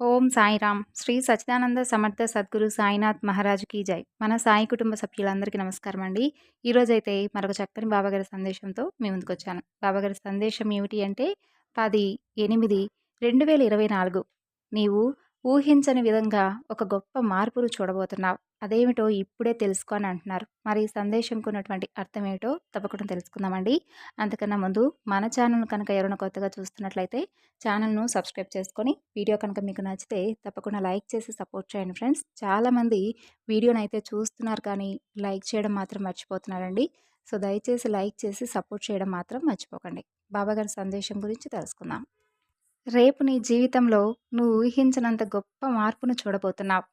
ఓం సాయిరామ్. శ్రీ సచ్చిదానంద సమర్థ సద్గురు సాయినాథ్ మహారాజుకి జై. మన సాయి కుటుంబ సభ్యులందరికీ నమస్కారం అండి. ఈరోజైతే మరొక చక్కని బాబాగారి సందేశంతో మీ ముందుకు వచ్చాను బాబాగారి సందేశం ఏమిటి అంటే పది ఎనిమిది రెండు వేల ఇరవై నాలుగు నీవు ఊహించని విధంగా ఒక గొప్ప మార్పును చూడబోతున్నావు. అదేమిటో ఇప్పుడే తెలుసుకొని అంటున్నారు. మరి ఈ సందేశంకు ఉన్నటువంటి అర్థం ఏమిటో తప్పకుండా తెలుసుకుందామండి. అంతకన్నా ముందు మన ఛానల్ కనుక ఎవరైనా కొత్తగా చూస్తున్నట్లయితే ఛానల్ను సబ్స్క్రైబ్ చేసుకొని వీడియో కనుక మీకు నచ్చితే తప్పకుండా లైక్ చేసి సపోర్ట్ చేయండి ఫ్రెండ్స్. చాలామంది వీడియోని అయితే చూస్తున్నారు కానీ లైక్ చేయడం మాత్రం మర్చిపోతున్నారండి. సో దయచేసి లైక్ చేసి సపోర్ట్ చేయడం మాత్రం మర్చిపోకండి. బాబాగారి సందేశం గురించి తెలుసుకుందాం. రేపు నీ జీవితంలో నువ్వు ఊహించినంత గొప్ప మార్పును చూడబోతున్నావు.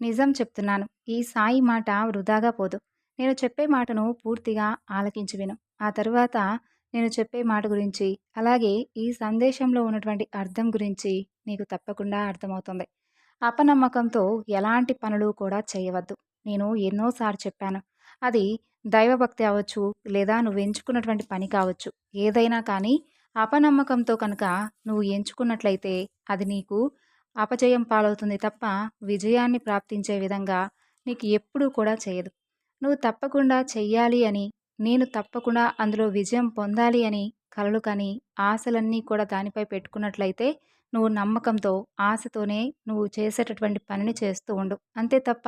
నిజం చెప్తున్నాను. ఈ సాయి మాట వృధాగా పోదు. నేను చెప్పే మాటను పూర్తిగా ఆలకించి విను. ఆ తరువాత నేను చెప్పే మాట గురించి అలాగే ఈ సందేశంలో ఉన్నటువంటి అర్థం గురించి నీకు తప్పకుండా అర్థమవుతుంది. అపనమ్మకంతో ఎలాంటి పనులు కూడా చేయవద్దు. నేను ఎన్నోసార్లు చెప్పాను. అది దైవభక్తి అవ్వచ్చు లేదా నువ్వు ఎంచుకున్నటువంటి పని కావచ్చు. ఏదైనా కానీ అపనమ్మకంతో కనుక నువ్వు ఎంచుకున్నట్లయితే అది నీకు అపజయం పాలవుతుంది తప్ప విజయాన్ని ప్రాప్తించే విధంగా నీకు ఎప్పుడూ కూడా చేయదు. నువ్వు తప్పకుండా చెయ్యాలి అని నేను తప్పకుండా అందులో విజయం పొందాలి అని కలలు కానీ ఆశలన్నీ కూడా దానిపై పెట్టుకున్నట్లయితే నువ్వు నమ్మకంతో ఆశతోనే నువ్వు చేసేటటువంటి పనిని చేస్తూ ఉండు. అంతే తప్ప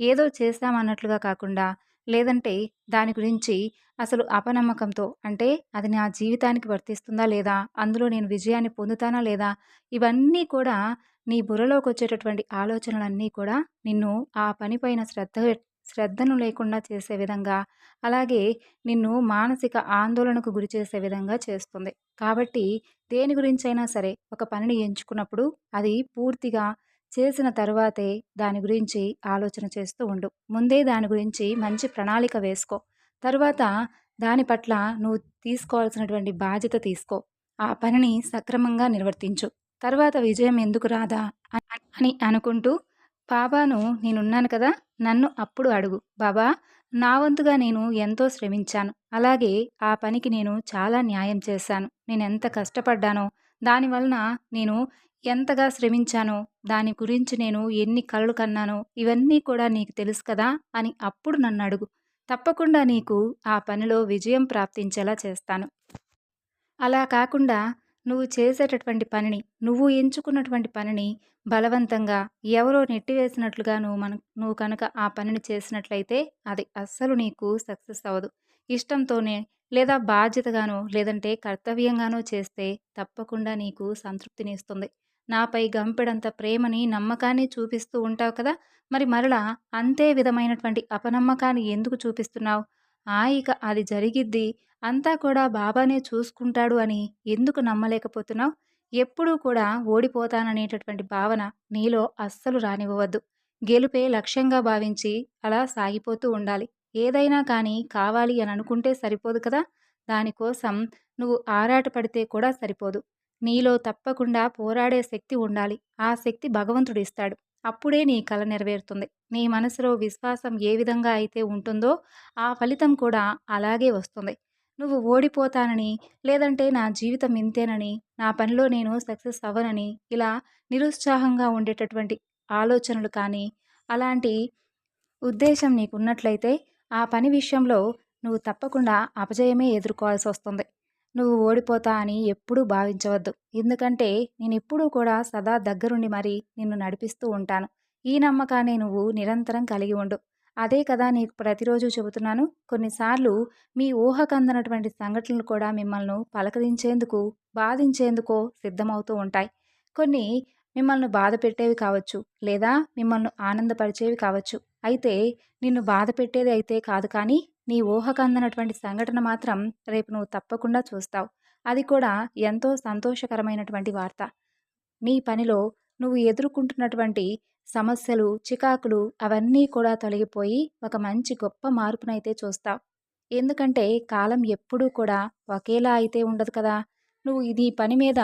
ఏదో చేస్తామన్నట్లుగా కాకుండా లేదంటే దాని గురించి అసలు అపనమ్మకంతో అంటే అది నా జీవితానికి వర్తిస్తుందా లేదా అందులో నేను విజయాన్ని పొందుతానా లేదా ఇవన్నీ కూడా నీ బుర్రలోకి వచ్చేటటువంటి ఆలోచనలన్నీ కూడా నిన్ను ఆ పనిపైన శ్రద్ధ శ్రద్ధను లేకుండా చేసే విధంగా అలాగే నిన్ను మానసిక ఆందోళనకు గురి చేసే విధంగా చేస్తుంది. కాబట్టి దేని గురించైనా సరే ఒక పనిని ఎంచుకున్నప్పుడు అది పూర్తిగా చేసిన తర్వాతే దాని గురించి ఆలోచన చేస్తూ ఉండు. ముందే దాని గురించి మంచి ప్రణాళిక వేసుకో. తర్వాత దాని పట్ల నువ్వు తీసుకోవాల్సినటువంటి బాధ్యత తీసుకో. ఆ పనిని సక్రమంగా నిర్వర్తించు. తర్వాత విజయం ఎందుకు రాదా అని అనుకుంటూ బాబాను నేనున్నాను కదా నన్ను అప్పుడు అడుగు. బాబా నా వంతుగా నేను ఎంతో శ్రమించాను. అలాగే ఆ పనికి నేను చాలా న్యాయం చేశాను. నేను ఎంత కష్టపడ్డానో దానివలన నేను ఎంతగా శ్రమించానో దాని గురించి నేను ఎన్ని కలలు కన్నానో ఇవన్నీ కూడా నీకు తెలుసు కదా అని అప్పుడు నన్ను అడుగు. తప్పకుండా నీకు ఆ పనిలో విజయం ప్రాప్తించేలా చేస్తాను. అలా కాకుండా నువ్వు చేసేటటువంటి పనిని నువ్వు ఎంచుకున్నటువంటి పనిని బలవంతంగా ఎవరో నెట్టివేసినట్లుగా నువ్వు మన నువ్వు కనుక ఆ పనిని చేసినట్లయితే అది అస్సలు నీకు సక్సెస్ అవ్వదు. ఇష్టంతోనే లేదా బాధ్యతగానో లేదంటే కర్తవ్యంగానో చేస్తే తప్పకుండా నీకు సంతృప్తినిస్తుంది. నాపై గంపెడంత ప్రేమని నమ్మకాన్ని చూపిస్తూ ఉంటావు కదా! మరి మరలా అంతే విధమైనటువంటి అపనమ్మకాన్ని ఎందుకు చూపిస్తున్నావు? ఆ ఇక అది జరిగిద్ది. అంతా కూడా బాబానే చూసుకుంటాడు అని ఎందుకు నమ్మలేకపోతున్నావు? ఎప్పుడూ కూడా ఓడిపోతాననేటటువంటి భావన నీలో అస్సలు రానివ్వవద్దు. గెలుపే లక్ష్యంగా భావించి అలా సాగిపోతూ ఉండాలి. ఏదైనా కానీ కావాలి అని అనుకుంటే సరిపోదు కదా? దానికోసం నువ్వు ఆరాటపడితే కూడా సరిపోదు. నీలో తప్పకుండా పోరాడే శక్తి ఉండాలి. ఆ శక్తి భగవంతుడు ఇస్తాడు అప్పుడే నీ కళ నెరవేరుతుంది. నీ మనసులో విశ్వాసం ఏ విధంగా అయితే ఉంటుందో ఆ ఫలితం కూడా అలాగే వస్తుంది. నువ్వు ఓడిపోతానని లేదంటే నా జీవితం ఇంతేనని నా పనిలో నేను సక్సెస్ అవ్వనని ఇలా నిరుత్సాహంగా ఉండేటటువంటి ఆలోచనలు కానీ అలాంటి ఉద్దేశం నీకున్నట్లయితే ఆ పని విషయంలో నువ్వు తప్పకుండా అపజయమే ఎదుర్కోవాల్సి వస్తుంది. నువ్వు ఓడిపోతా అని ఎప్పుడూ భావించవద్దు. ఎందుకంటే నేను ఎప్పుడూ కూడా సదా దగ్గరుండి మరి నిన్ను నడిపిస్తూ ఉంటాను. ఈ నమ్మకాన్ని నువ్వు నిరంతరం కలిగి ఉండు. అదే కదా నీకు ప్రతిరోజు చెబుతున్నాను. కొన్నిసార్లు మీ ఊహకందనటువంటి సంఘటనలు కూడా మిమ్మల్ని పలకరించేందుకు బాధించేందుకో సిద్ధమవుతూ ఉంటాయి. కొన్ని మిమ్మల్ని బాధ పెట్టేవి కావచ్చు లేదా మిమ్మల్ని ఆనందపరిచేవి కావచ్చు. అయితే నిన్ను బాధ పెట్టేది అయితే కాదు కానీ నీ ఊహకందనటువంటి సంఘటన మాత్రం రేపు నువ్వు తప్పకుండా చూస్తావు. అది కూడా ఎంతో సంతోషకరమైనటువంటి వార్త. నీ పనిలో నువ్వు ఎదుర్కొంటున్నటువంటి సమస్యలు చికాకులు అవన్నీ కూడా తొలగిపోయి ఒక మంచి గొప్ప మార్పునైతే చూస్తావు. ఎందుకంటే కాలం ఎప్పుడూ కూడా ఒకేలా అయితే ఉండదు కదా. నువ్వు ఇది పని మీద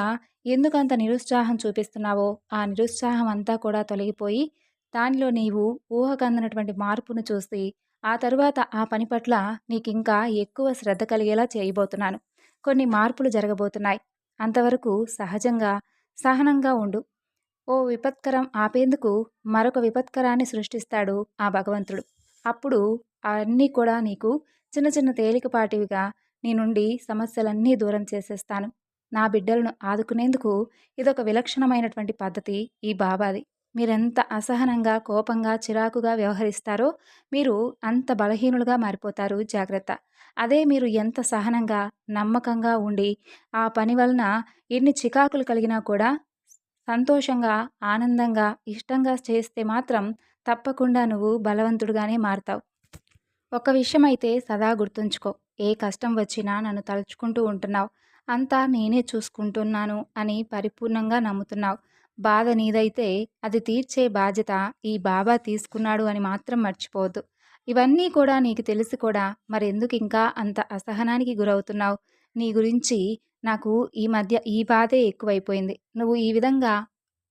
ఎందుకంత నిరుత్సాహం చూపిస్తున్నావో ఆ నిరుత్సాహం అంతా కూడా తొలగిపోయి దానిలో నీవు ఊహకందనటువంటి మార్పును చూసి ఆ తరువాత ఆ పని పట్ల నీకు ఇంకా ఎక్కువ శ్రద్ధ కలిగేలా చేయబోతున్నాను. కొన్ని మార్పులు జరగబోతున్నాయి. అంతవరకు సహజంగా సహనంగా ఉండు. ఓ విపత్కరం ఆపేందుకు మరొక విపత్కరాన్ని సృష్టిస్తాడు ఆ భగవంతుడు. అప్పుడు అన్నీ కూడా నీకు చిన్న చిన్న తేలికపాటివిగా నీ నుండి సమస్యలన్నీ దూరం చేసేస్తాను. నా బిడ్డలను ఆదుకునేందుకు ఇదొక విలక్షణమైనటువంటి పద్ధతి ఈ బాబాది. మీరెంత అసహనంగా కోపంగా చిరాకుగా వ్యవహరిస్తారో మీరు అంత బలహీనులుగా మారిపోతారు. జాగ్రత్త. అదే మీరు ఎంత సహనంగా నమ్మకంగా ఉండి ఆ పని వలన ఎన్ని చికాకులు కలిగినా కూడా సంతోషంగా ఆనందంగా ఇష్టంగా చేస్తే మాత్రం తప్పకుండా నువ్వు బలవంతుడుగానే మారుతావు. ఒక విషయం అయితే సదా గుర్తుంచుకో. ఏ కష్టం వచ్చినా నన్ను తలుచుకుంటూ ఉంటున్నావు. అంతా నేనే చూసుకుంటున్నాను అని పరిపూర్ణంగా నమ్ముతున్నావు. బాధ నీదైతే అది తీర్చే బాధ్యత ఈ బాబా తీసుకున్నాడు అని మాత్రం మర్చిపోవద్దు. ఇవన్నీ కూడా నీకు తెలిసి కూడా మరెందుకు ఇంకా అంత అసహనానికి గురవుతున్నావు? నీ గురించి నాకు ఈ మధ్య ఈ బాధే ఎక్కువైపోయింది. నువ్వు ఈ విధంగా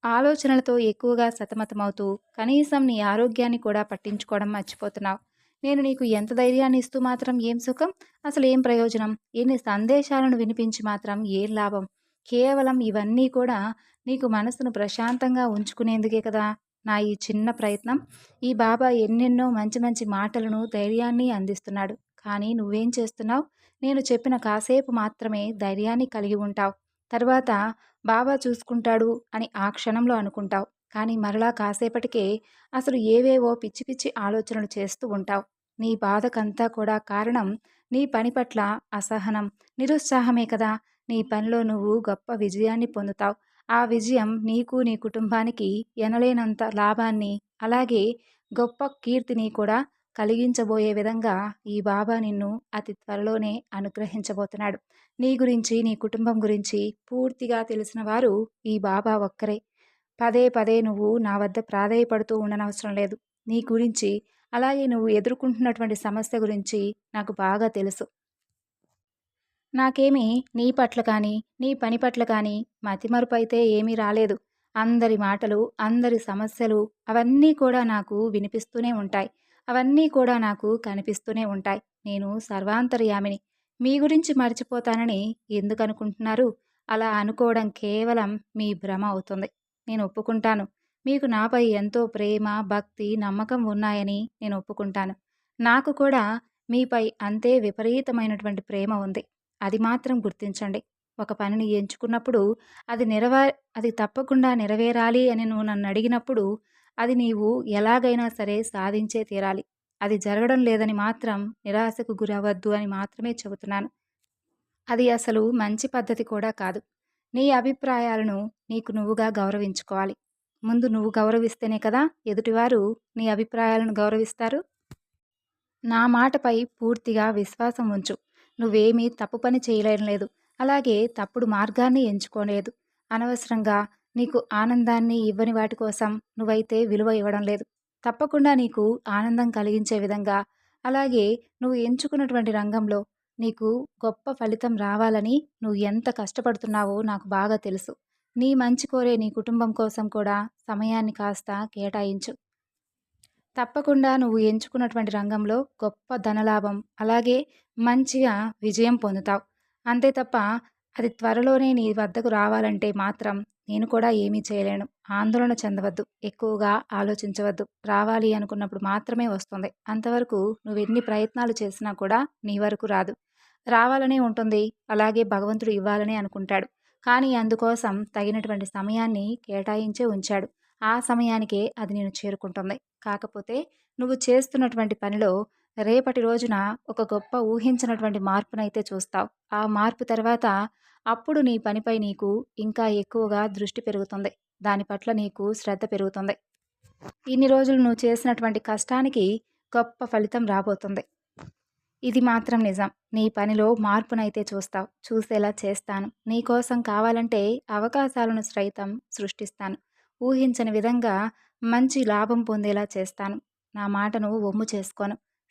ఆలోచనలతో ఎక్కువగా సతమతమవుతూ కనీసం నీ ఆరోగ్యాన్ని కూడా పట్టించుకోవడం మర్చిపోతున్నావు. నేను నీకు ఎంత ధైర్యాన్ని ఇస్తూ మాత్రం ఏం సుఖం? అసలు ఏం ప్రయోజనం? ఎన్ని సందేశాలను వినిపించి మాత్రం ఏం లాభం? కేవలం ఇవన్నీ కూడా నీకు మనసును ప్రశాంతంగా ఉంచుకునేందుకే కదా నా ఈ చిన్న ప్రయత్నం. ఈ బాబా ఎన్నెన్నో మంచి మంచి మాటలను ధైర్యాన్ని అందిస్తున్నాడు. కానీ నువ్వేం చేస్తున్నావు? నేను చెప్పిన కాసేపు మాత్రమే ధైర్యాన్ని కలిగి ఉంటావు. తర్వాత బాబా చూసుకుంటాడు అని ఆ క్షణంలో అనుకుంటావు. కానీ మరలా కాసేపటికే అసలు ఏవేవో పిచ్చి పిచ్చి ఆలోచనలు చేస్తూ ఉంటావు. నీ బాధకంతా కూడా కారణం నీ పని పట్ల అసహనం నిరుత్సాహమే కదా. నీ పనిలో నువ్వు గొప్ప విజయాన్ని పొందుతావు. ఆ విజయం నీకు నీ కుటుంబానికి ఎనలేనంత లాభాన్ని అలాగే గొప్ప కీర్తిని కూడా కలిగించబోయే విధంగా ఈ బాబా నిన్ను అతి త్వరలోనే అనుగ్రహించబోతున్నాడు. నీ గురించి నీ కుటుంబం గురించి పూర్తిగా తెలిసిన వారు ఈ బాబా ఒక్కరే. పదే పదే నువ్వు నా వద్ద ప్రాధేయపడుతూ ఉండనవసరం లేదు. నీ గురించి అలాగే నువ్వు ఎదుర్కొంటున్నటువంటి సమస్య గురించి నాకు బాగా తెలుసు. నాకేమీ నీ పట్ల కానీ నీ పని పట్ల కానీ మతిమరుపు అయితే ఏమీ రాలేదు. అందరి మాటలు అందరి సమస్యలు అవన్నీ కూడా నాకు వినిపిస్తూనే ఉంటాయి. అవన్నీ కూడా నాకు కనిపిస్తూనే ఉంటాయి. నేను సర్వాంతర్యామిని. మీ గురించి మర్చిపోతానని ఎందుకు అనుకుంటున్నారు? అలా అనుకోవడం కేవలం మీ భ్రమ అవుతుంది. నేను ఒప్పుకుంటాను. మీకు నాపై ఎంతో ప్రేమ భక్తి నమ్మకం ఉన్నాయని నేను ఒప్పుకుంటాను. నాకు కూడా మీపై అంతే విపరీతమైనటువంటి ప్రేమ ఉంది. అది మాత్రం గుర్తించండి. ఒక పనిని ఎంచుకున్నప్పుడు అది నెరవే అది తప్పకుండా నెరవేరాలి అని నువ్వు నన్ను అడిగినప్పుడు అది నీవు ఎలాగైనా సరే సాధించే తీరాలి. అది జరగడం లేదని మాత్రం నిరాశకు గురవద్దు అని మాత్రమే చెబుతున్నాను. అది అసలు మంచి పద్ధతి కూడా కాదు. నీ అభిప్రాయాలను నీకు నువ్వుగా గౌరవించుకోవాలి. ముందు నువ్వు గౌరవిస్తేనే కదా ఎదుటివారు నీ అభిప్రాయాలను గౌరవిస్తారు? నా మాటపై పూర్తిగా విశ్వాసం ఉంచు. నువ్వేమీ తప్పు పని చేయలేటలేదు అలాగే తప్పుడు మార్గాన్ని ఎంచుకోలేదు. అనవసరంగా నీకు ఆనందాన్ని ఇవ్వని వాటి కోసం నువ్వైతే విలువ ఇవ్వడం లేదు. తప్పకుండా నీకు ఆనందం కలిగించే విధంగా అలాగే నువ్వు ఎంచుకున్నటువంటి రంగంలో నీకు గొప్ప ఫలితం రావాలని నువ్వు ఎంత కష్టపడుతున్నావో నాకు బాగా తెలుసు. నీ మంచి కోరే నీ కుటుంబం కోసం కూడా సమయాన్ని కాస్త కేటాయించు. తప్పకుండా నువ్వు ఎంచుకున్నటువంటి రంగంలో గొప్ప ధనలాభం అలాగే మంచిగా విజయం పొందుతావు. అంతే తప్ప అది త్వరలోనే నీ వద్దకు రావాలంటే మాత్రం నేను కూడా ఏమీ చేయలేను. ఆందోళన చెందవద్దు. ఎక్కువగా ఆలోచించవద్దు. రావాలి అనుకున్నప్పుడు మాత్రమే వస్తుంది. అంతవరకు నువ్వు ఎన్ని ప్రయత్నాలు చేసినా కూడా నీ వరకు రాదు. రావాలనే ఉంటుంది. అలాగే భగవంతుడు ఇవ్వాలని అనుకుంటాడు. కానీ అందుకోసం తగినటువంటి సమయాన్ని కేటాయించే ఉంచాడు. ఆ సమయానికే అది నేను చేరుకుంటుంది. కాకపోతే నువ్వు చేస్తున్నటువంటి పనిలో రేపటి రోజున ఒక గొప్ప ఊహించినటువంటి మార్పునైతే చూస్తావు. ఆ మార్పు తర్వాత అప్పుడు నీ పనిపై నీకు ఇంకా ఎక్కువగా దృష్టి పెరుగుతుంది. దాని పట్ల నీకు శ్రద్ధ పెరుగుతుంది. ఇన్ని రోజులు నువ్వు చేసినటువంటి కష్టానికి గొప్ప ఫలితం రాబోతుంది. ఇది మాత్రం నిజం. నీ పనిలో మార్పునైతే చూస్తావు. చూసేలా చేస్తాను. నీ కోసం కావాలంటే అవకాశాలను సైతం సృష్టిస్తాను. ఊహించని విధంగా మంచి లాభం పొందేలా చేస్తాను. నా మాటను ఒమ్ము చేసుకోను.